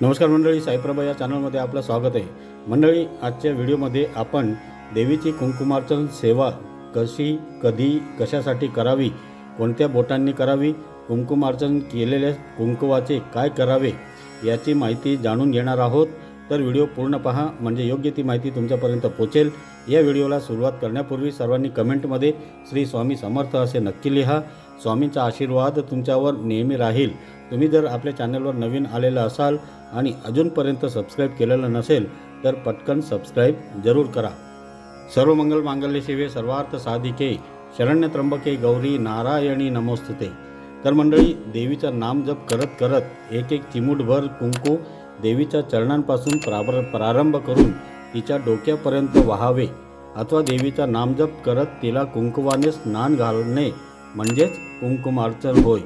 नमस्कार मंडळी साईप्रभा या चॅनलमध्ये आपलं स्वागत आहे. मंडळी आजच्या व्हिडिओमध्ये आपण देवीची कुंकुमार्चन सेवा कशी कधी कशासाठी करावी कोणत्या बोटांनी करावी कुंकुमार्चन केलेल्या कुंकुवाचे काय करावे याची माहिती जाणून घेणार आहोत. तर व्हिडिओ पूर्ण पहा म्हणजे योग्य ती माहिती तुमच्यापर्यंत पोचेल. या व्हिडिओला सुरुवात करण्यापूर्वी सर्वांनी कमेंटमध्ये श्री स्वामी समर्थ असे नक्की लिहा. स्वामींचा आशीर्वाद तुमच्यावर नेहमी राहील. तुम्ही जर आपल्या चॅनलवर नवीन आलेलं असाल आणि अजूनपर्यंत सबस्क्राईब केलेलं नसेल तर पटकन सबस्क्राईब जरूर करा. सर्व मंगल मांगल्य शिवे सर्वार्थ साधिके शरण्य त्र्यंबके गौरी नारायणी नमोस्तुते. तर मंडळी देवीचं नाम जप करत करत एक एक चिमूटभर कुंकू देवीच्या चरणांपासून प्रार प्रारंभ करून तिच्या डोक्यापर्यंत वाहावे. अथवा देवीचा नामजप करत तिला कुंकुवाने स्नान घालणे म्हणजेच कुंकुमार्चन होय.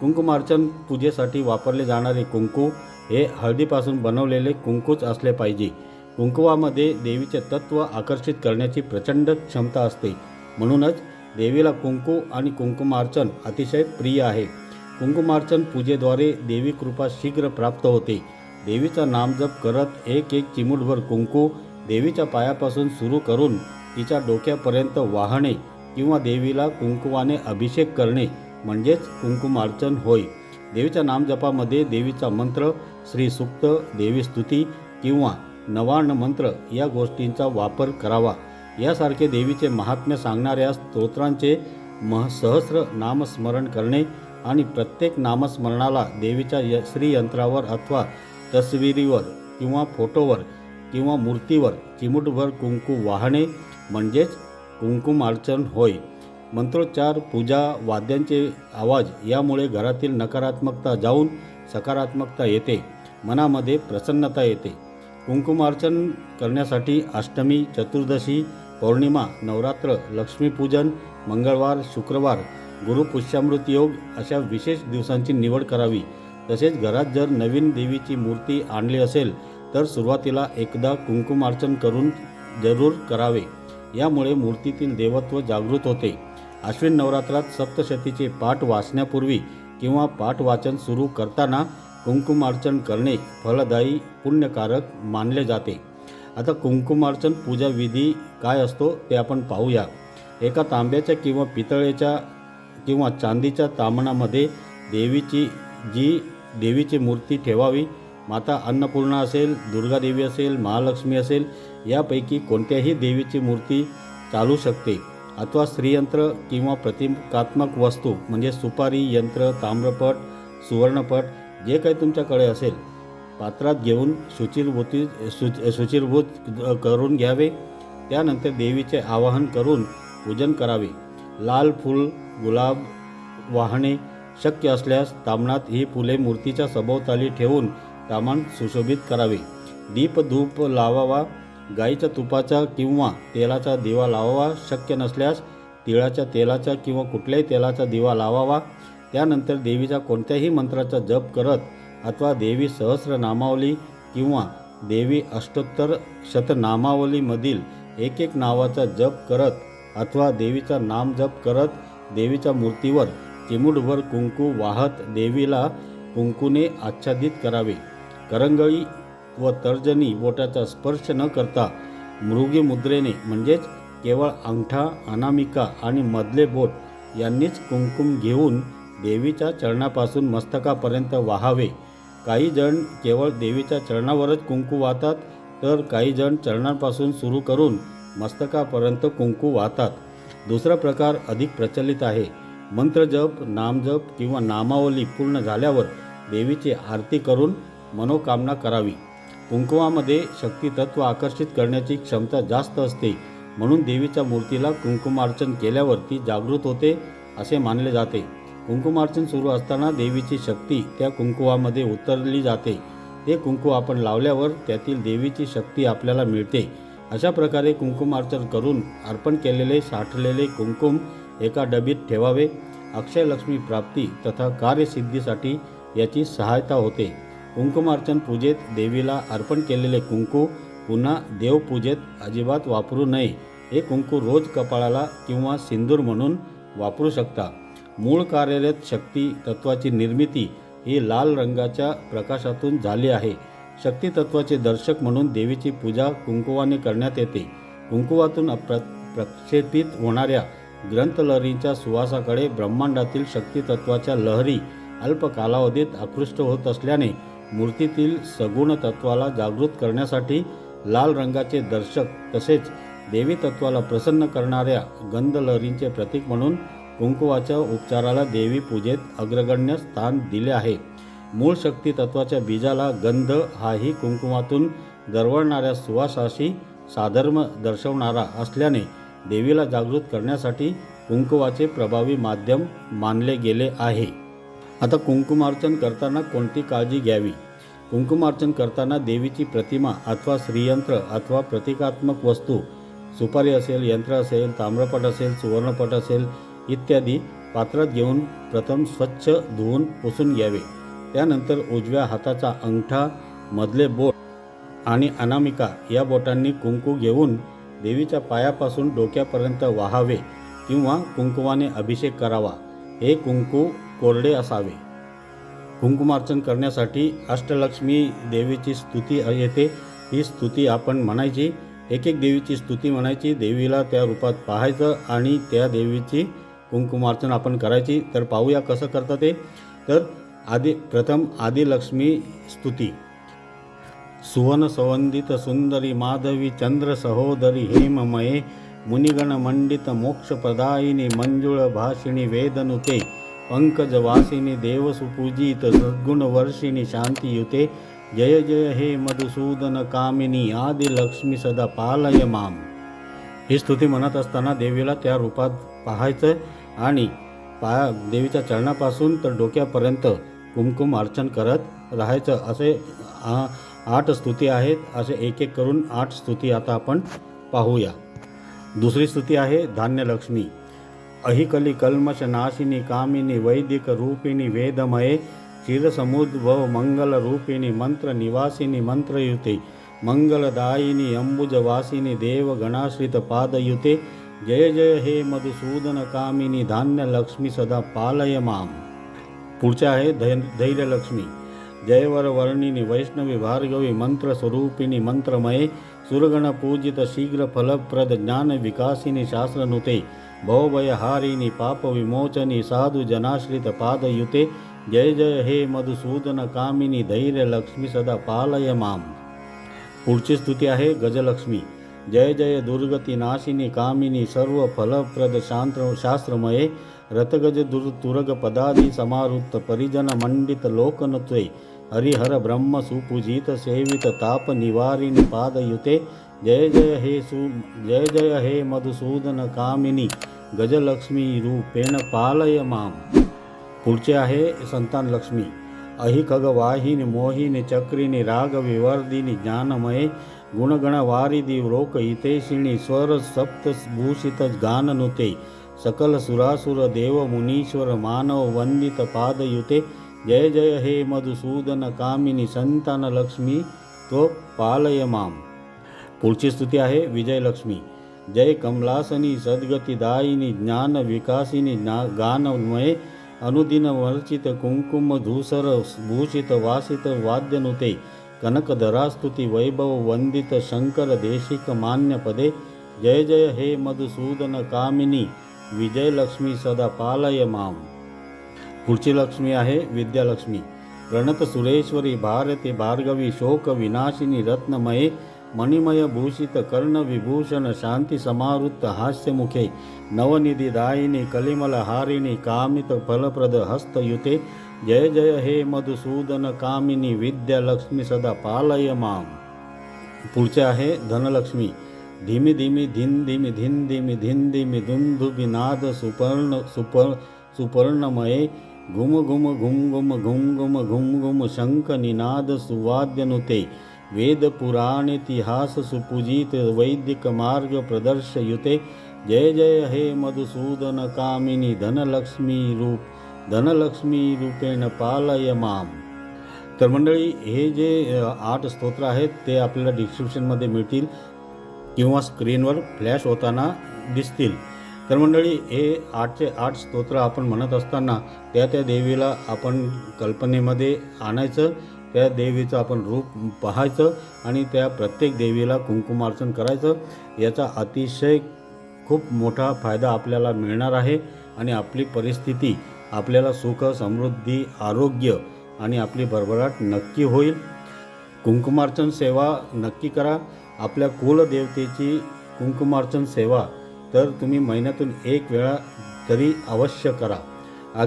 कुंकुमार्चन पूजेसाठी वापरले जाणारे कुंकू हे हळदीपासून बनवलेले कुंकूच असले पाहिजे. कुंकुवामध्ये देवीचे तत्व आकर्षित करण्याची प्रचंड क्षमता असते. म्हणूनच देवीला कुंकू आणि कुंकुमार्चन अतिशय प्रिय आहे. कुंकुमार्चन पूजेद्वारे देवी कृपा शीघ्र प्राप्त होते. देवीचा नामजप करत एक एक चिमूटभर कुंकू देवीच्या पायापासून सुरू करून तिच्या डोक्यापर्यंत वाहणे किंवा देवीला कुंकुवाने अभिषेक करणे म्हणजेच कुंकुमार्चन होय. देवीच्या नामजपामध्ये देवीचा मंत्र श्री सुप्त देवी स्तुती किंवा नवार्ण मंत्र या गोष्टींचा वापर करावा. यासारखे देवीचे महात्म्य सांगणाऱ्या स्तोत्रांचे मह सहस्र नामस्मरण करणे आणि प्रत्येक नामस्मरणाला देवीच्या य श्रीयंत्रावर अथवा तस्वीरीवर किंवा फोटोवर किंवा मूर्तीवर चिमुटभर कुंकू वाहणे म्हणजेच कुंकुमार्चन होय. मंत्रोच्चार पूजा वाद्यांचे आवाज यामुळे घरातील नकारात्मकता जाऊन सकारात्मकता येते मनामध्ये प्रसन्नता येते. कुंकुमार्चन करण्यासाठी अष्टमी चतुर्दशी पौर्णिमा नवरात्र लक्ष्मीपूजन मंगळवार शुक्रवार गुरुपुष्यामृत योग अशा विशेष दिवसांची निवड करावी. तसेच घरात जर नवीन देवीची मूर्ती आणली असेल तर सुरुवातीला एकदा कुंकुमार्चन करून जरूर करावे. यामुळे मूर्तीतील देवत्व जागृत होते. अश्विन नवरात्रात सप्तशतीचे पाठ वाचण्यापूर्वी किंवा पाठ वाचन सुरू करताना कुंकुमार्चन करणे फलदायी पुण्यकारक मानले जाते. आता कुंकुमार्चन पूजा विधी काय असतो ते आपण पाहूया. एका तांब्याच्या किंवा पितळेच्या किंवा चांदीच्या तामणामध्ये देवीची जी देवीची मूर्ती ठेवावी माता अन्नपूर्णा असेल दुर्गा देवी असेल महालक्ष्मी असेल यापैकी कोणत्याही देवीची मूर्ती चालू शकते. अथवा स्त्रीयंत्र किंवा प्रतिकात्मक वस्तू म्हणजे सुपारी यंत्र ताम्रपट सुवर्णपट जे काही तुमच्याकडे असेल पात्रात घेऊन शुचिरभूती शु शुचिरभूत करून घ्यावे. त्यानंतर देवीचे आवाहन करून पूजन करावे. लाल फूल गुलाब वाहणे शक्य असल्यास तामणात ही फुले मूर्तीच्या सभोवताली ठेवून तामान सुशोभित करावे. दीप धूप लावावा. गाईच्या तुपाचा किंवा तेलाचा दिवा लावावा शक्य नसल्यास तिळाच्या तेलाचा किंवा कुठल्याही तेलाचा दिवा लावावा. त्यानंतर देवीच्या कोणत्याही मंत्राचा जप करत अथवा देवी सहस्रनामावली किंवा देवी अष्टोत्तर शतनामावलीमधील एक एक नावाचा जप करत अथवा देवीचा नाम जप करत देवीच्या मूर्तीवर चिमुटभर कुंकू वाहत देवीला कुंकूने आच्छादित करावे. करंगळी व तर्जनी बोटाचा स्पर्श न करता मृगी मुद्रेने म्हणजेच केवळ अंगठा अनामिका आणि मधले बोट यांनीच कुंकुम घेऊन देवीच्या चरणापासून मस्तकापर्यंत वाहावे. काही जण केवळ देवीच्या चरणावरच कुंकू वाहतात तर काही जण चरणांपासून सुरू करून मस्तकापर्यंत कुंकू वाहतात. दुसरा प्रकार अधिक प्रचलित आहे. मंत्रजप नामजप किंवा नामावली पूर्ण झाल्यावर देवीची आरती करून मनोकामना करावी. कुंकुमामध्ये शक्तितत्व आकर्षित करण्याची क्षमता जास्त असते म्हणून देवीच्या मूर्तीला कुंकुमार्चन केल्यावर ती जागृत होते असे मानले जाते. कुंकुमार्चन सुरू असताना देवीची शक्ती त्या कुंकुवामध्ये उतरली जाते. ते कुंकू आपण लावल्यावर त्यातील देवीची शक्ती आपल्याला मिळते. अशा प्रकारे कुंकुमार्चन करून अर्पण केलेले साठलेले कुंकुम एका डबीत ठेवावे. अक्षयलक्ष्मी प्राप्ती तथा कार्यसिद्धीसाठी याची सहायता होते. कुंकुमार्चन पूजेत देवीला अर्पण केलेले कुंकू पुन्हा देवपूजेत अजिबात वापरू नये. हे कुंकू रोज कपाळाला किंवा सिंदूर म्हणून वापरू शकता. मूळ कार्यरत शक्ती तत्वाची निर्मिती ही लाल रंगाच्या प्रकाशातून झाली आहे. शक्तितत्वाचे दर्शक म्हणून देवीची पूजा कुंकुवाने करण्यात येते. कुंकुवातून प्र प्रक्षेपित होणाऱ्या ग्रंथलहरींच्या सुवासाकडे ब्रह्मांडातील शक्तितत्वाच्या लहरी अल्प कालावधीत आकृष्ट होत असल्याने मूर्तीतील सगुण तत्वाला जागृत करण्यासाठी लाल रंगाचे दर्शक तसेच देवी तत्वाला प्रसन्न करणाऱ्या गंधलहरींचे प्रतीक म्हणून कुंकुवाच्या उपचाराला देवी पूजेत अग्रगण्य स्थान दिले आहे. मूळ शक्ती तत्वाच्या बीजाला गंध हाही कुंकुमातून दरवळणाऱ्या सुवासाशी साधर्म दर्शवणारा असल्याने देवीला जागृत करण्यासाठी कुंकुवाचे प्रभावी माध्यम मानले गेले आहे. आता कुंकुमार्चन करताना कोणती काळजी घ्यावी? कुंकुमार्चन करताना देवीची प्रतिमा अथवा श्रीयंत्र अथवा प्रतिकात्मक वस्तू सुपारी असेल यंत्र असेल ताम्रपट असेल सुवर्णपट असेल इत्यादी पात्रात घेऊन प्रथम स्वच्छ धुवून पुसून घ्यावे. त्यानंतर उजव्या हाताचा अंगठा मधले बोट आणि अनामिका या बोटांनी कुंकू घेऊन देवीच्या पायापासून डोक्यापर्यंत वाहावे किंवा कुंकुवाने अभिषेक करावा. हे कुंकू कोरडे असावे. कुंकुमार्चन करण्यासाठी अष्टलक्ष्मी देवीची स्तुती येते. ही स्तुती आपण म्हणायची एक एक देवीची स्तुती म्हणायची देवीला त्या रूपात पाहायचं आणि त्या देवीची कुंकुमार्चन आपण करायची. तर पाहूया कसं करतं ते. तर आदि प्रथम आदिलक्ष्मी स्तुती. सुवन सवंदित सुंदरी माधवी चंद्र सहोदरी हेममये मुनिगण मंडित मोक्षप्रदायिनी मंजुळ भाषिणी वेदनुते. पंकजवासिनी देवसुपूजित सद्गुणवर्षिणी शांतियुते। जय जय हे मधुसूदन कामिनी आदिलक्ष्मी सदा पालय माम। ही स्तुती म्हणत असताना देवीला त्या रूपात पाहायचं आणि पाया देवीच्या चरणापासून तर डोक्यापर्यंत कुमकुम अर्चन करत राहायचं असे आ- आठ स्तुती आहेत असे एक एक करून आठ स्तुती आता आपण पाहूया। दुसरी स्तुती आहे धान्यलक्ष्मी। અહિકલી કલ્મશ નાશિની કામિની વૈદિક રૂપિણી વેદમયે ચિરસમુદ્ભવ મંગલ રૂપિણી મંત્ર નિવાસિની મંત્રયુતિ, મંગલદાયિની અંબુજવાસિની દેવ ગણાશ્રિત પાદયુતે, જય જય હે મધુસૂદન કામિની ધાન્ય લક્ષ્મી સદા પાલય મામ. પૂછા હે ધૈર્યલક્ષ્મી જયવર વર્ણિની વૈષ્ણવી ભાર્ગવી મંત્ર સ્વરૂપિણી મંત્રમયે, સુરગણ પૂજિત શીઘ્ર ફલપ્રદ જ્ઞાન વિકાસિની શાસ્ત્રનુતે ભવભયહારીની પાપ વિમોચની સાધુ જનાશ્રિત પાદયુતે જય જય હે મધુસૂદન કામિની ધૈર્ય લક્ષ્મી સદા પાલય મામ પુરચી સ્તુત્યા હે ગજલક્ષ્મી જય જય દુર્ગતિ નાશિની કામિની સર્વ ફલપ્રદ શાંત શાસ્ત્રમયે રતગજ તુરગ પદાદિ સમારુત પરિજન મંડિત લોકનત્વે હરિહર બ્રહ્મ સુપૂજિત સેવિત તાપ નિવારિની પાદયુતે जय जय हे सु जय जय हे मधुसूदन कामिनी गजलक्ष्मी रूपेण पालय माम. पुढचे आहे संतान लक्ष्मी. अहि खग वाहिनी मोहिनी चक्रिनी राग विवर्धिनी ज्ञानमये गुणगण वारिदी रोक हितेशिणी स्वर सप्त भूषित गाननुते सकल सुरासुर देव मुनीश्वर मानव वंदित पादयुते. जय जय हे मधुसूदन कामिनी संतान लक्ष्मी तो पालय माम. पुढची स्तुती आहे विजयलक्ष्मी. जय कमलासनी सद्गतीदायिनी ज्ञान विकासिनी ज्ञा गानमये अनुदिन वर्चित कुंकुम धूसर भूषित वासित वाद्यनुते कनकधरास्तुती वैभव वंदित शंकर देशिक मान्य पदे जय जय हे मधुसूदन कामिनी विजयलक्ष्मी सदा पालय माम पुढची लक्ष्मी आहे विद्यालक्ष्मी. प्रणत सुरेश्वरी भारती भार्गवी शोक विनाशिनी रत्नमये મણિમય ભૂષિત કર્ણ વિભૂષણ શાંતિ સમાવૃત હાસ્યમુખે નવનિધિદાયિની કલિમલહારિણી કામિત ફલપ્રદ હસ્તયુતે જય જય હે મધુસૂદન કામિની વિદ્યાલક્ષ્મી સદા પાલય મામ પૂર્ચા હે ધનલક્ષ્મી ધીમી ધીમી ધીન ધીમી ધીન ધીમી ધીન ધીમી ધૂમધુભી નાદ સુપર્ણ સુપર સુપર્ણમયે ઘુમ ઘુમ ઘુમ ઘુમ ઘુમ ઘુમ ઘુમ ઘુમ શંખ તે सुवाद्यनुते वेद पुराणेतिहास सुपूजित वैदिक मार्ग प्रदर्शयुते। जय जय हे मधुसूदन कामिनी धनलक्ष्मी रूप धनलक्ष्मी रूपेण पालय माम। तर मंडळी हे जे आठ स्तोत्र आहेत ते आपल्याला डिस्क्रिप्शनमध्ये मिळतील किंवा स्क्रीनवर फ्लॅश होताना दिसतील. तर मंडळी हे आठचे आठ स्तोत्र आपण म्हणत असताना त्या त्या देवीला आपण कल्पनेमध्ये आणायचं. त्या देवीचं आपण रूप पाहायचं आणि त्या प्रत्येक देवीला कुंकुमार्चन करायचं. याचा अतिशय खूप मोठा फायदा आपल्याला मिळणार आहे आणि आपली परिस्थिती आपल्याला सुख समृद्धी आरोग्य आणि आपली भरभराट नक्की होईल. कुंकुमार्चन सेवा नक्की करा. आपल्या कुलदेवतेची कुंकुमार्चन सेवा तर तुम्ही महिन्यातून एक वेळा तरी अवश्य करा.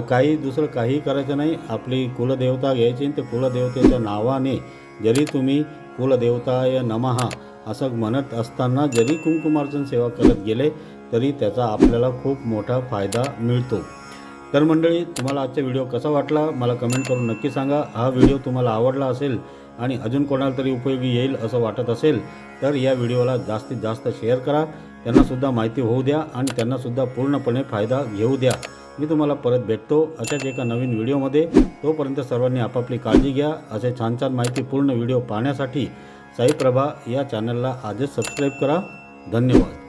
काही दुसरं काही करायचं नाही. आपली कुलदेवता घ्यायची आणि ते कुलदेवतेच्या नावाने जरी तुम्ही कुलदेवताय नमहा असं म्हणत असताना जरी कुंकुमार्चन सेवा करत गेले तरी त्याचा आपल्याला खूप मोठा फायदा मिळतो. तर मंडळी तुम्हाला आजचा व्हिडिओ कसा वाटला? मला कमेंट करून नक्की सांगा. हा व्हिडिओ तुम्हाला आवडला असेल आणि अजून कोणाला तरी उपयोगी येईल असं वाटत असेल तर या व्हिडिओला जास्तीत जास्त शेअर करा. त्यांनासुद्धा माहिती होऊ द्या आणि त्यांनासुद्धा पूर्णपणे फायदा घेऊ द्या. मी तुम्हाला परत भेटतो अशाच एका नवीन व्हिडिओमध्ये. तोपर्यंत सर्वांनी आपापली काळजी घ्या. असे छान छान माहितीपूर्ण व्हिडिओ पाहण्यासाठी साईप्रभा या चॅनलला आजच सबस्क्राईब करा. धन्यवाद.